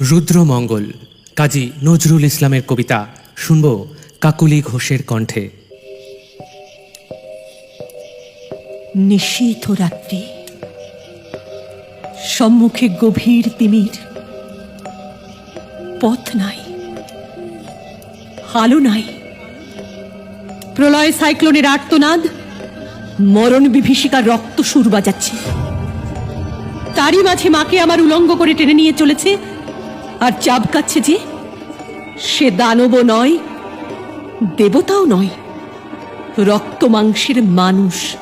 রুদ্রমঙ্গল, কাজী নজরুল ইসলামের কবিতা শুনব কাকুলি ঘোষের কণ্ঠে। নিশীথ রাত্রি, সম্মুখে গভীর তিমির, পথ নাই আলো নাই। প্রলয় সাইক্লোনের আর্তনাদ, মরণ বিভীষিকার রক্ত সুর বাজাচ্ছে। তারই মাঝে মাকে আমার উলঙ্গ করে টেনে নিয়ে চলেছে আর চাবকাচ্ছে যে সে দানবও নয়, দেবতাও নয়, রক্ত মাংসের মানুষ।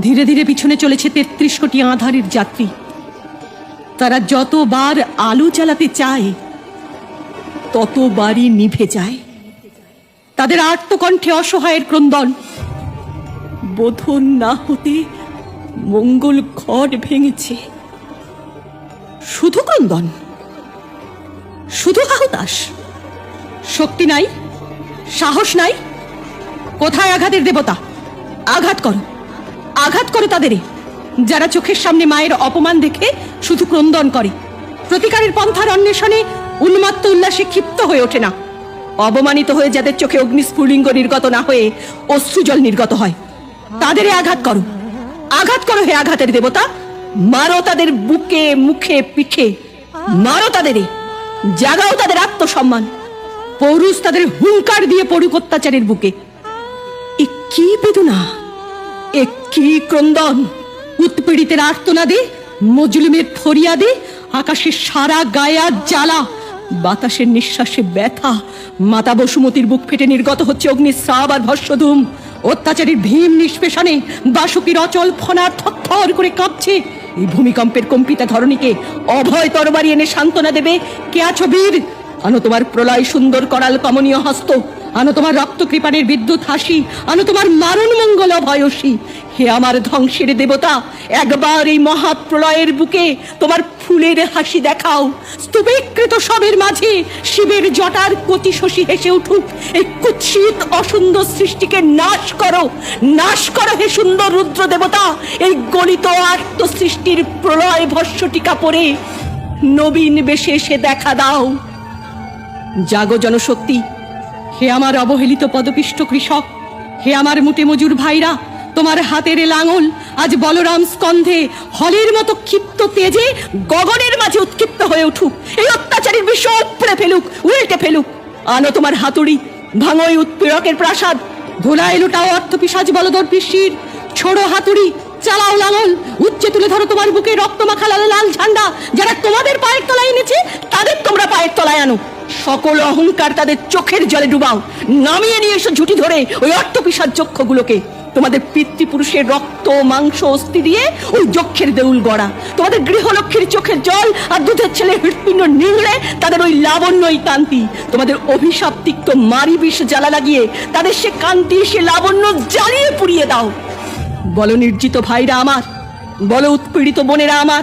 ধীরে ধীরে পিছনে চলেছে তেত্রিশ কোটি আধারের যাত্রী। তারা যতবার আলো জ্বালাতে চায়, ততবারই নিভে যায়। তাদের আর্তকণ্ঠে অসহায়ের ক্রন্দন। বোধন না হতে মঙ্গল ঘট ভেঙেছে। শুধু ক্রন্দন। শুধু হাহুতাস শক্তি নাই, সাহস নাই, কোথায় আঘাতের দেবতা? আঘাত করো আঘাত করো তাদেরই। যারা চোখের সামনে মায়ের অপমান দেখে শুধু ক্রন্দন করে। প্রতিকারের পন্থার অন্বেষণে উন্মাত্ত উল্লাসে ক্ষিপ্ত হয়ে ওঠে না। অবমানিত হয়ে যাদের চোখে অগ্নিস্ফুলিঙ্গ নির্গত না হয়ে অশ্রুজল নির্গত হয়, তাদেরই আঘাত করো। আঘাত করো হে আঘাতের দেবতা। মারো তাদের বুকে, মুখে, পিঠে। মারো তাদেরই। জাগাও তাদের আত্মসম্মান। পৌরুষ তাদের হুঙ্কার দিয়ে পড়ুক অত্যাচারের বুকে। এ কি বেদনা? এ কি ক্রন্দন? উৎপীড়িতের আর্তনা আর্তনাদে, মজলুমের ফরিয়াদে, আকাশের সারা গায়া জ্বালা, বাতাসের নিঃশ্বাসে ব্যথা, মাতা বসুমতির বুক ফেটে নির্গত হচ্ছে অগ্নিশ্রাব আর ভস্যধূম অত্যাচারীর ভীম নিষ্পেষণে বাসুকির অচল ফনার থরথর করে কাঁপছে। এই ভূমিকম্পের কম্পিতা ধরণীকে অভয় তরবারি এনে সান্ত্বনা দেবে। কে আছো বীর? আনো তোমার প্রলয় সুন্দর করাল কমনীয় হস্ত। আনো তোমার রক্ত কৃপানের বিদ্যুৎ হাসি, আনো তোমার মারণ মঙ্গল ভয়সী হে আমার ধ্বংসের দেবতা, একবার এই মহাপ্রলয়ের বুকে তোমার ফুলের হাসি দেখাও। স্তূপীকৃত সবের মাঝে শিবের জটার কতি শশী হেসে উঠুক। এই কুৎসিত অসুন্দর সৃষ্টিকে নাশ করো। নাশ করো হে সুন্দর রুদ্র দেবতা, এই গলিত আত্ম সৃষ্টির প্রলয় ভস্য টিকা পরে নবীন বেশে এসে দেখা দাও। জাগো জনশক্তি হে আমার অবহেলিত পদপিষ্ট কৃষক, হে আমার মুটে মজুর ভাইরা, তোমার হাতের লাঙল আজ বলরাম স্কন্ধে হলের মতো ক্ষিপ্ত তেজে গগনের মাঝে উৎক্ষিপ্ত হয়ে উঠুক। এই অত্যাচারীর বিশ্ব ফেলুক, উল্টে ফেলুক। আনো তোমার হাতুড়ি, ভাঙই উৎপীড়কের প্রাসাদ, ধুলায় লুটাও অর্থ পিসাজ বলদর পিসির। ছোড়ো হাতুড়ি, চালাও লাঙল, উচ্চে তুলে ধরো তোমার বুকে রক্ত মাখা লাল লাল ঝান্ডা, যারা তোমাদের পায়ের তলায় এনেছে, তাদের তোমরা পায়ের তলায় আনো। সকল অহংকার তাদের চোখের জলে ডুবাও। নামিয়ে নিয়ে এসো ঝুটি ধরে ওই অট্টপিসার চক্ষগুলোকে। তোমাদের পিতৃপুরুষের রক্ত, মাংস, অস্থি দিয়ে ওই যক্ষের দেউল গড়া। তোমাদের গৃহলক্ষ্মীর চোখের জল আর দুধের ছেলে হৃৎপিণ্ড নিংড়ে তাদের ওই লাবণ্যই কান্তি তোমাদের অভিশাপ তিক্ত মারি বিষ জ্বালা লাগিয়ে তাদের সে কান্তি সে লাবণ্য জ্বালিয়ে পুড়িয়ে দাও। বলো নির্জিত ভাইরা আমার, বলো উৎপীড়িত বোনেরা আমার,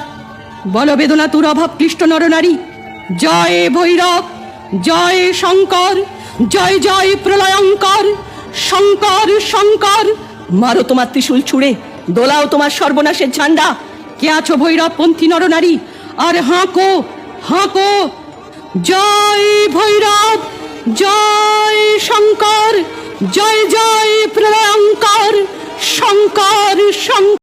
বলো বেদনা তোর অভাব ক্লিষ্ট নরনারী জয় ভৈরব। জয় শঙ্কর, জয় জয় প্রলয়ঙ্কর, শঙ্কর শঙ্কর। মারো তোমার ত্রিশূল ছুড়ে, দোলাও তোমার সর্বনাশের ঝান্ডা। কে আছো ভৈরব পন্থী নরনারী? আর হাঁকো হাঁকো। জয় ভৈরব, জয় শঙ্কর, জয় জয় প্রলয়ঙ্কর, শঙ্কর শঙ্কর।